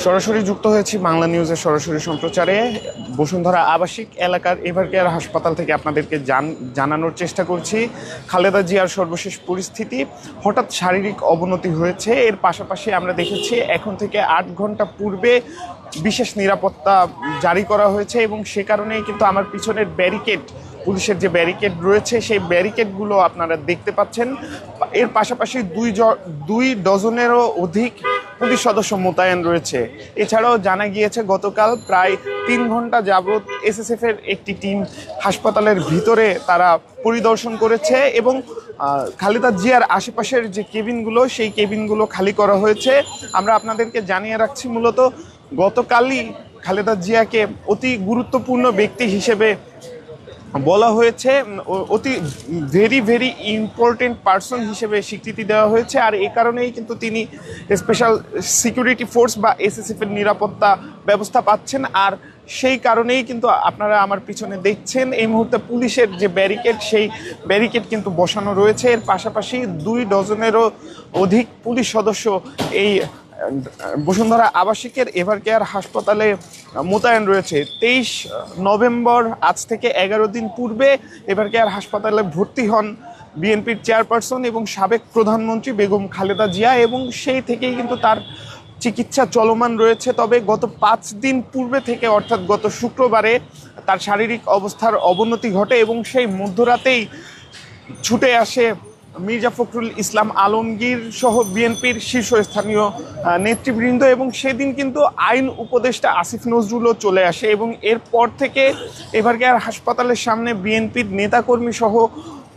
সরাসরি যুক্ত হয়েছি বাংলা নিউজের সরাসরি সম্প্রচারে। বসুন্ধরা আবাসিক এলাকার এভার কেয়ার হাসপাতাল থেকে আপনাদেরকে জান- জানানোর চেষ্টা করছি। খালেদা জিয়ার সর্বশেষ পরিস্থিতি, হঠাৎ শারীরিক অবনতি হয়েছে। এর পাশাপাশি আমরা দেখেছি এখন থেকে আট ঘণ্টা পূর্বে বিশেষ নিরাপত্তা জারি করা হয়েছে এবং সে কারণেই কিন্তু আমার পিছনের ব্যারিকেড, পুলিশের যে ব্যারিকেড রয়েছে, সেই ব্যারিকেডগুলো আপনারা দেখতে পাচ্ছেন। এর পাশাপাশি দুই দুই ডজনেরও অধিক পুলিশ সদস্য মোতায়েন রয়েছে। এছাড়াও জানা গিয়েছে, গতকাল প্রায় তিন ঘণ্টা যাবৎ এসএসএফ এর একটি টিম হাসপাতালের ভিতরে তারা পরিদর্শন করেছে এবং খালেদা জিয়ার আশেপাশের যে কেবিনগুলো, সেই কেবিনগুলো খালি করা হয়েছে। আমরা আপনাদেরকে জানিয়ে রাখছি মূলত, গতকালই খালেদা জিয়াকে অতি গুরুত্বপূর্ণ ব্যক্তি হিসেবে বলা হয়েছে অতি ভেরি ভেরি ইম্পর্টেন্ট পার্সন হিসেবে স্বীকৃতি দেওয়া হয়েছে। আর এই কারণেই কিন্তু তিনি স্পেশাল সিকিউরিটি ফোর্স বা এসএসএফ এর নিরাপত্তা ব্যবস্থা পাচ্ছেন। আর সেই কারণেই কিন্তু আপনারা আমার পিছনে দেখছেন, এই মুহূর্তে পুলিশের যে ব্যারিকেড সেই ব্যারিকেড কিন্তু বসানো রয়েছে। এর পাশাপাশি দুই ডজনেরও অধিক পুলিশ সদস্য এই বসুন্ধরা আবাসিকের এভার কেয়ার হাসপাতালে মোতায়েন রয়েছে। তেইশ নভেম্বর আজ থেকে এগারো দিন পূর্বে এভার কেয়ার হাসপাতালে ভর্তি হন বিএনপির চেয়ারপারসন এবং সাবেক প্রধানমন্ত্রী বেগম খালেদা জিয়া এবং সেই থেকেই কিন্তু তার চিকিৎসা চলমান রয়েছে। তবে গত পাঁচ দিন পূর্বে থেকে অর্থাৎ গত শুক্রবারে তার শারীরিক অবস্থার অবনতি ঘটে এবং সেই মধ্যরাতেই ছুটে আসে মির্জা ফখরুল ইসলাম আলমগীর সহ বিএনপির শীর্ষস্থানীয় নেতৃবৃন্দ এবং সেদিন কিন্তু আইন উপদেষ্টা আসিফ নজরুলও চলে আসে এবং এরপর থেকে এবারকার হাসপাতালের সামনে বিএনপির নেতাকর্মী সহ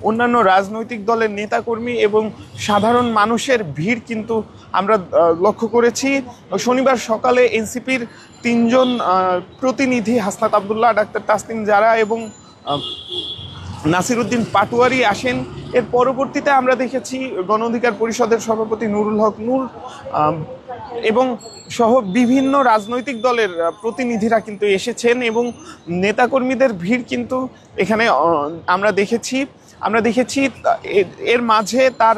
অন্যান্য রাজনৈতিক দলের নেতাকর্মী এবং সাধারণ মানুষের ভিড় কিন্তু আমরা লক্ষ্য করেছি। শনিবার সকালে এনসিপির তিনজন প্রতিনিধি হাসনাত আবদুল্লাহ, ডাক্তার তাসনিম জারা এবং নাসিরুদ্দিন পাটুয়ারি আসেন। এর পরবর্তীতে আমরা দেখেছি গণ অধিকার পরিষদের সভাপতি নুরুল হক নূর এবং সহ বিভিন্ন রাজনৈতিক দলের প্রতিনিধিরা কিন্তু এসেছেন এবং নেতাকর্মীদের ভিড় কিন্তু এখানে আমরা দেখেছি। আমরা দেখেছি এর- মাঝে তার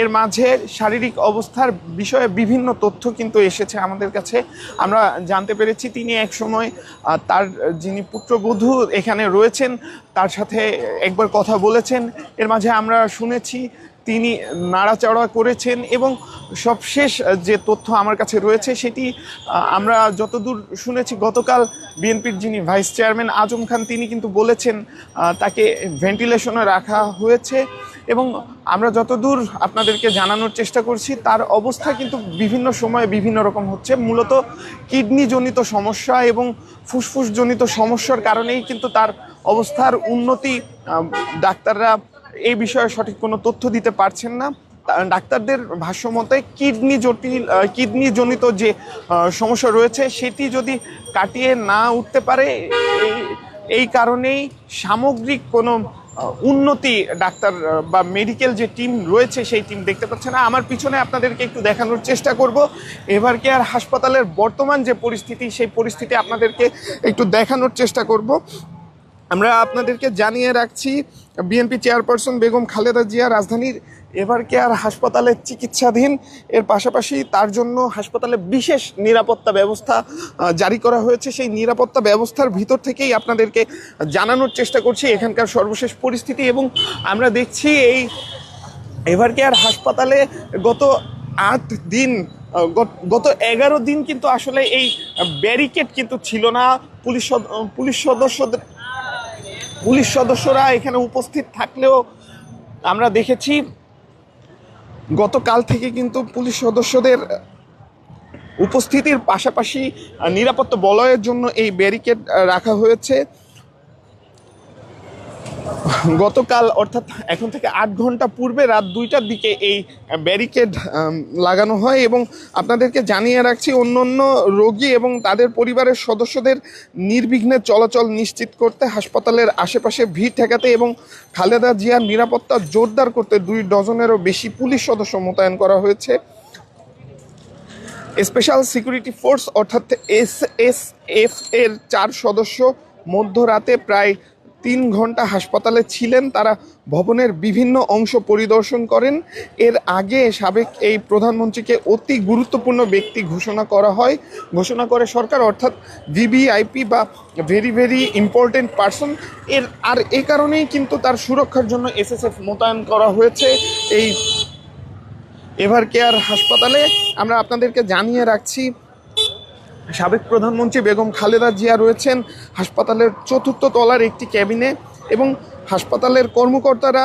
এর মাঝে শারীরিক অবস্থার বিষয়ে বিভিন্ন তথ্য কিন্তু এসেছে আমাদের কাছে। আমরা জানতে পেরেছি তিনি এক সময় তার যিনি পুত্রবধূ এখানে রয়েছেন, তার সাথে একবার কথা বলেছেন। এর মাঝে আমরা শুনেছি তিনি নাড়াচাড়া করেছেন এবং সবশেষ যে তথ্য আমার কাছে রয়েছে সেটি আমরা যতদূর শুনেছি গতকাল বিএনপির যিনি ভাইস চেয়ারম্যান আজম খান, তিনি কিন্তু বলেছেন তাকে ভেন্টিলেশনে রাখা হয়েছে। এবং আমরা যতদূর আপনাদেরকে জানানোর চেষ্টা করছি তার অবস্থা কিন্তু বিভিন্ন সময়ে বিভিন্ন রকম হচ্ছে। মূলত কিডনি জনিত সমস্যা এবং ফুসফুসজনিত সমস্যার কারণেই কিন্তু তার অবস্থার উন্নতি ডাক্তাররা এই বিষয়ে সঠিক কোনো তথ্য দিতে পারছেন না। ডাক্তারদের ভাষ্য মতে কিডনি জটিল আহ, কিডনি জনিত যে সমস্যা রয়েছে সেটি যদি কাটিয়ে না উঠতে পারে এই- কারণেই সামগ্রিক কোনো উন্নতি ডাক্তার বা মেডিকেল যে টিম রয়েছে সেই টিম দেখতে পাচ্ছে না আমার পিছনে আপনাদেরকে একটু দেখানোর চেষ্টা করব। এভার কেয়ার হাসপাতালের বর্তমান যে পরিস্থিতি, সেই পরিস্থিতি আপনাদেরকে একটু দেখানোর চেষ্টা করব। আমরা আপনাদেরকে জানিয়ে রাখছি, বিএনপি চেয়ারপারসন বেগম খালেদা জিয়া রাজধানীর এভার কেয়ার হাসপাতালে চিকিৎসাধীন। এর পাশাপাশি তার জন্য হাসপাতালে বিশেষ নিরাপত্তা ব্যবস্থা জারি করা হয়েছে। সেই নিরাপত্তা ব্যবস্থার ভিতর থেকেই আপনাদেরকে জানানোর চেষ্টা করছি এখানকার সর্বশেষ পরিস্থিতি এবং আমরা দেখছি এই এভার কেয়ার হাসপাতালে গত আট দিন গত- এগারো দিন কিন্তু আসলে এই ব্যারিকেড কিন্তু ছিল না। পুলিশ পুলিশ সদস্যদের পুলিশ সদস্যরা এখানে উপস্থিত থাকলেও আমরা দেখেছি গতকাল থেকে কিন্তু পুলিশ সদস্যদের উপস্থিতির পাশাপাশি নিরাপত্তা বলয়ের জন্য এই ব্যারিকেড রাখা হয়েছে। গতকাল, অর্থাৎ এখন থেকে আট ঘণ্টা পূর্বে রাত দুইটার দিকে এই ব্যারিকেড লাগানো হয় এবং আপনাদেরকে জানিয়ে রাখছি অন্য অন্য রোগী এবং তাদের পরিবারের সদস্যদের নির্বিঘ্নে চলাচল নিশ্চিত করতে, হাসপাতালের আশেপাশে ভিড় ঠেকাতে এবং খালেদা জিয়ার নিরাপত্তা জোরদার করতে দুই ডজনেরও বেশি পুলিশ সদস্য মোতায়েন করা হয়েছে। স্পেশাল সিকিউরিটি ফোর্স, অর্থাৎ এস এস এফ এর চার সদস্য মধ্যরাতে প্রায় তিন ঘণ্টা হাসপাতালে ছিলেন, তারা ভবনের বিভিন্ন অংশ পরিদর্শন করেন। এর আগে সাবেক এই প্রধানমন্ত্রীকে অতি গুরুত্বপূর্ণ ব্যক্তি ঘোষণা করা হয়। ঘোষণা করে সরকার, অর্থাৎ ভিভিআইপি বা ভেরি ভেরি ইম্পর্টেন্ট পার্সন। এর, আর এ কারণেই কিন্তু তার সুরক্ষার জন্য এসএসএফ মোতায়েন করা হয়েছে এই এভার কেয়ার হাসপাতালে। আমরা আপনাদেরকে জানিয়ে রাখছি সাবেক প্রধানমন্ত্রী বেগম খালেদা জিয়া রয়েছেন হাসপাতালের চতুর্থ তলার একটি ক্যাবিনে এবং হাসপাতালের কর্মকর্তারা,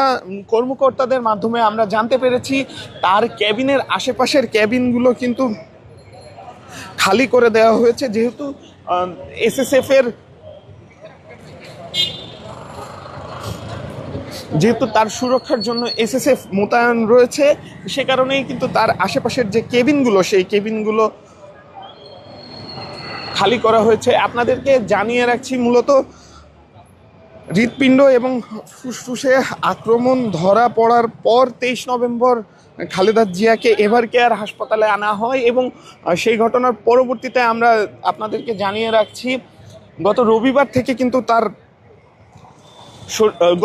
কর্মকর্তাদের মাধ্যমে আমরা জানতে পেরেছি তার ক্যাবিনের আশেপাশের ক্যাবিনগুলো কিন্তু খালি করে দেওয়া হয়েছে। যেহেতু এসএসএফ এর যেহেতু তার সুরক্ষার জন্য এসএসএফ মোতায়েন রয়েছে, সে কারণেই কিন্তু তার আশেপাশের যে কেবিনগুলো সেই কেবিনগুলো খালি করা হয়েছে। আপনাদেরকে জানিয়ে রাখছি মূলত হৃৎপিণ্ড এবং ফুসফুসে আক্রমণ ধরা পড়ার পর তেইশ নভেম্বর খালেদা জিয়াকে এভার কেয়ার হাসপাতালে আনা হয় এবং সেই ঘটনার পরবর্তীতে আমরা আপনাদেরকে জানিয়ে রাখছি, গত রবিবার থেকে কিন্তু তার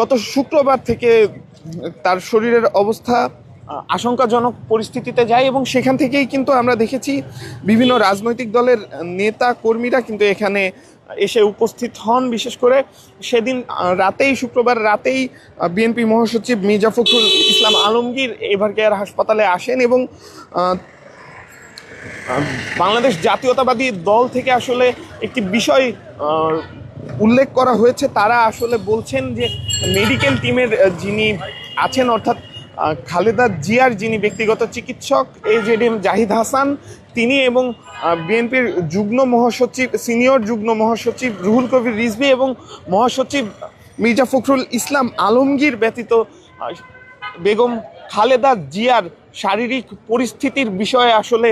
গত শুক্রবার থেকে তার শরীরের অবস্থা আশঙ্কাজনক পরিস্থিতিতে যায় এবং সেখান থেকেই কিন্তু আমরা দেখেছি বিভিন্ন রাজনৈতিক দলের নেতা কর্মীরা কিন্তু এখানে এসে উপস্থিত হন। বিশেষ করে সেদিন রাতেই, শুক্রবার রাতেই বিএনপি মহাসচিব মির্জা ফখরুল ইসলাম আলমগীর এভার কেয়ার হাসপাতালে আসেন এবং বাংলাদেশ জাতীয়তাবাদী দল থেকে আসলে একটি বিষয় উল্লেখ করা হয়েছে। তারা আসলে বলছেন যে মেডিকেল টিমের যিনি আছেন অর্থাৎ খালেদা জিয়ার যিনি ব্যক্তিগত চিকিৎসক এজেডিএম জাহিদ হাসান, তিনি এবং বিএনপির যুগ্ম মহাসচিব, সিনিয়র যুগ্ম মহাসচিব রুহুল কবির রিজভি এবং মহাসচিব মির্জা ফখরুল ইসলাম আলমগীর ব্যতীত বেগম খালেদা জিয়ার শারীরিক পরিস্থিতির বিষয়ে আসলে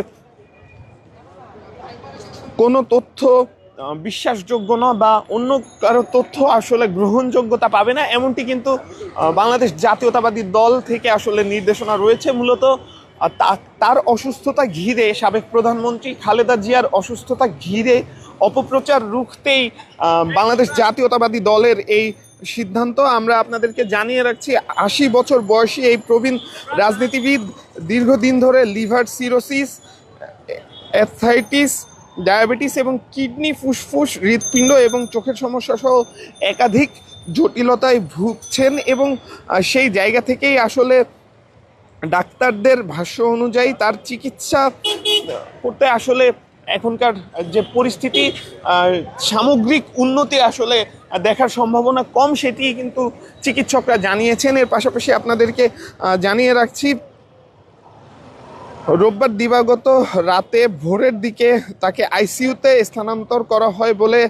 কোনো তথ্য বিশ্বাসযোগ্য না বা অন্য কারও তথ্য আসলে গ্রহণযোগ্যতা পাবে না, এমনটি কিন্তু বাংলাদেশ জাতীয়তাবাদী দল থেকে আসলে নির্দেশনা রয়েছে মূলত। তার অসুস্থতা ঘিরে, সাবেক প্রধানমন্ত্রী খালেদা জিয়ার অসুস্থতা ঘিরে অপপ্রচার রুখতেই বাংলাদেশ জাতীয়তাবাদী দলের এই সিদ্ধান্ত। আমরা আপনাদেরকে জানিয়ে রাখছি, আশি বছর বয়সী এই প্রবীণ রাজনীতিবিদ দীর্ঘদিন ধরে লিভার সিরোসিস অ্যাথাইটিস ডায়াবেটিস এবং কিডনি, ফুসফুস, হৃৎপিণ্ড এবং চোখের সমস্যা সহ একাধিক জটিলতায় ভুগছেন এবং সেই জায়গা থেকেই আসলে ডাক্তারদের ভাষ্য অনুযায়ী তার চিকিৎসা করতে আসলে এখনকার যে পরিস্থিতি সামগ্রিক উন্নতি আসলে দেখার সম্ভাবনা কম সেটি কিন্তু চিকিৎসকরা জানিয়েছেন। এর পাশাপাশি আপনাদেরকে জানিয়ে রাখছি রোববার দিবাগত রাতে ভোরের দিকে তাকে আইসিইউতে স্থানান্তর করা হয় বলে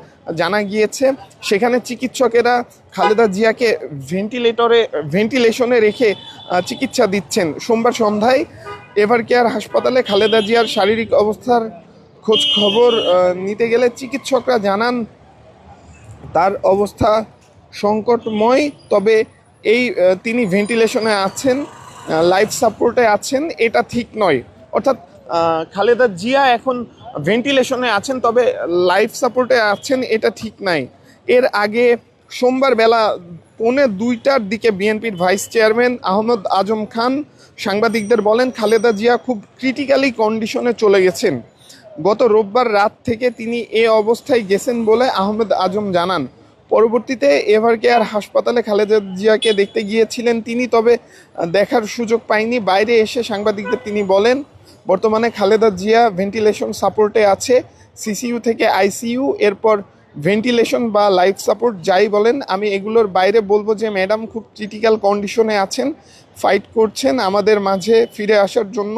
জানা গিয়েছে। সেখানে চিকিৎসকেরা খালেদা জিয়াকে ভেন্টিলেটরে, ভেন্টিলেশনে রেখে চিকিৎসা দিচ্ছেন। সোমবার সন্ধ্যায় এভার কেয়ার হাসপাতালে খালেদা জিয়ার শারীরিক অবস্থার খোঁজ খবর নিতে গেলে চিকিৎসকরা জানান, তার অবস্থা সংকটময়, তবে এই তিনি ভেন্টিলেশনে আছেন। লাইফ সাপোর্টে আছেন, এটা ঠিক নয়। অর্থাৎ খালেদা জিয়া এখন ভেন্টিলেশনে আছেন, তবে লাইফ সাপোর্টে আছেন, এটা ঠিক নাই। এর আগে সোমবার বেলা পৌনে দুইটার দিকে বিএনপির ভাইস চেয়ারম্যান আহমদ আজম খান সাংবাদিকদের বলেন, খালেদা জিয়া খুব ক্রিটিক্যালি কন্ডিশনে চলে গেছেন। গত রোববার রাত থেকে তিনি এ অবস্থায় গেছেন বলে আহমেদ আজম জানান। পরবর্তীতে এভার কেয়ার হাসপাতালে খালেদা জিয়াকে দেখতে গিয়েছিলেন তিনি, তবে দেখার সুযোগ পায়নি। বাইরে এসে সাংবাদিকদের তিনি বলেন, বর্তমানে খালেদা জিয়া ভেন্টিলেশন সাপোর্টে আছে, সিসিইউ থেকে আইসিইউ, এরপর ভেন্টিলেশন বা লাইফ সাপোর্ট যাই বলেন, আমি এগুলোর বাইরে বলব যে ম্যাডাম খুব ক্রিটিক্যাল কন্ডিশনে আছেন, ফাইট করছেন, আমাদের মাঝে ফিরে আসার জন্য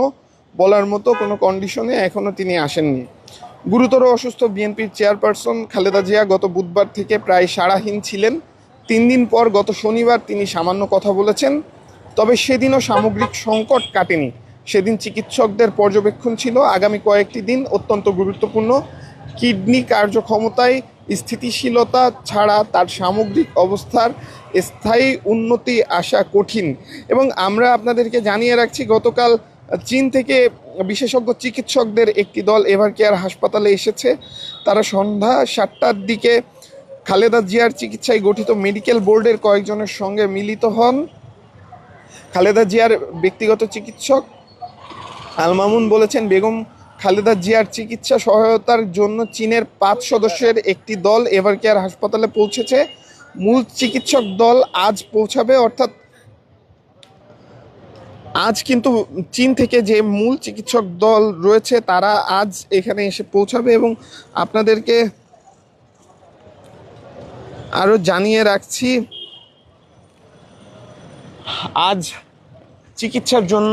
বলার মতো কোনো কন্ডিশনে এখনও তিনি আসেননি। গুরুতর অসুস্থ বিএনপির চেয়ারপারসন খালেদা জিয়া গত বুধবার থেকে প্রায় সারাহীন ছিলেন। তিন দিন পর গত শনিবার তিনি সামান্য কথা বলেছেন, তবে সেদিনও সামগ্রিক সংকট কাটেনি। সেদিন চিকিৎসকদের পর্যবেক্ষণ ছিল, আগামী কয়েকটি দিন অত্যন্ত গুরুত্বপূর্ণ। কিডনি কার্যক্ষমতায় স্থিতিশীলতা ছাড়া তার সামগ্রিক অবস্থার স্থায়ী উন্নতি আসা কঠিন। এবং আমরা আপনাদেরকে জানিয়ে রাখছি, গতকাল চীন থেকে বিশেষজ্ঞ চিকিৎসকদের একটি দল এভার কেয়ার হাসপাতালে এসেছে। তারা সন্ধ্যা সাতটার দিকে খালেদা জিয়ার চিকিৎসায় গঠিত মেডিকেল বোর্ডের কয়েকজনের সঙ্গে মিলিত হন। খালেদা জিয়ার ব্যক্তিগত চিকিৎসক আলমামুন বলেছেন, বেগম খালেদা জিয়ার চিকিৎসা সহায়তার জন্য চীনের পাঁচ সদস্যের একটি দল এভার কেয়ার হাসপাতালে পৌঁছেছে। মূল চিকিৎসক দল আজ পৌঁছাবে, অর্থাৎ আজ কিন্তু চীন থেকে যে মূল চিকিৎসক দল রয়েছে, তারা আজ এখানে এসে পৌঁছাবে এবং আপনাদেরকে আরও জানিয়ে রাখছি, আজ চিকিৎসার জন্য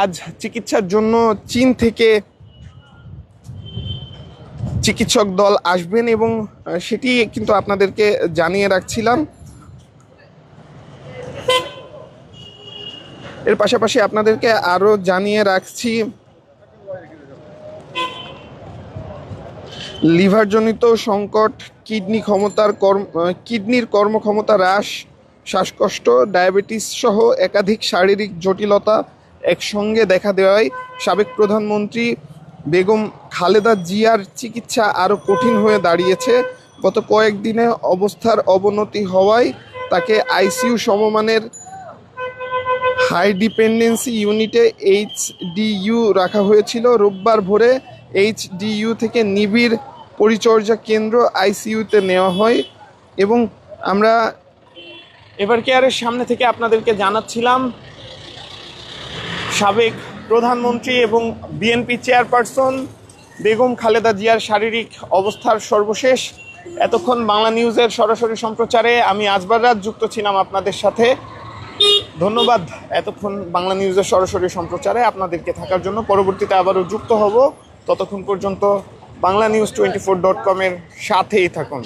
আজ চিকিৎসার জন্য চীন থেকে চিকিৎসক দল আসবেন এবং সেটি কিন্তু আপনাদেরকে জানিয়ে রাখছিলাম। এর পাশাপাশি আপনাদেরকে আরও জানিয়ে রাখছি, লিভারজনিত সংকট, কিডনি ক্ষমতার কর্ম কিডনির কর্মক্ষমতা হ্রাস, শ্বাসকষ্ট, ডায়াবেটিস সহ একাধিক শারীরিক জটিলতা একসঙ্গে দেখা দেওয়ায় সাবেক প্রধানমন্ত্রী বেগম খালেদা জিয়ার চিকিৎসা আরও কঠিন হয়ে দাঁড়িয়েছে। গত কয়েকদিনে অবস্থার অবনতি হওয়ায় তাকে আইসিইউ সমমানের হাই ডিপেন্ডেন্সি ইউনিটে এইচডিইউ রাখা হয়েছিল। রোববার ভোরে এইচডিইউ থেকে নিবিড় পরিচর্যা কেন্দ্র আইসিইউতে নেওয়া হয় এবং আমরা এবার কেয়ারের সামনে থেকে আপনাদেরকে জানাচ্ছিলাম সাবেক প্রধানমন্ত্রী এবং বিএনপি চেয়ারপারসন বেগম খালেদা জিয়ার শারীরিক অবস্থার সর্বশেষ। এতক্ষণ বাংলা নিউজের সরাসরি সম্প্রচারে আমি আজবার রাত যুক্ত ছিলাম আপনাদের সাথে। ধন্যবাদ। এতক্ষণ বাংলা নিউজের সরাসরি সম্প্রচারে আপনাদেরকে থাকার জন্য। পরবর্তীতে আবারও যুক্ত হব। ততক্ষণ পর্যন্ত Bangla news twenty four dot কমের সাথেই থাকুন।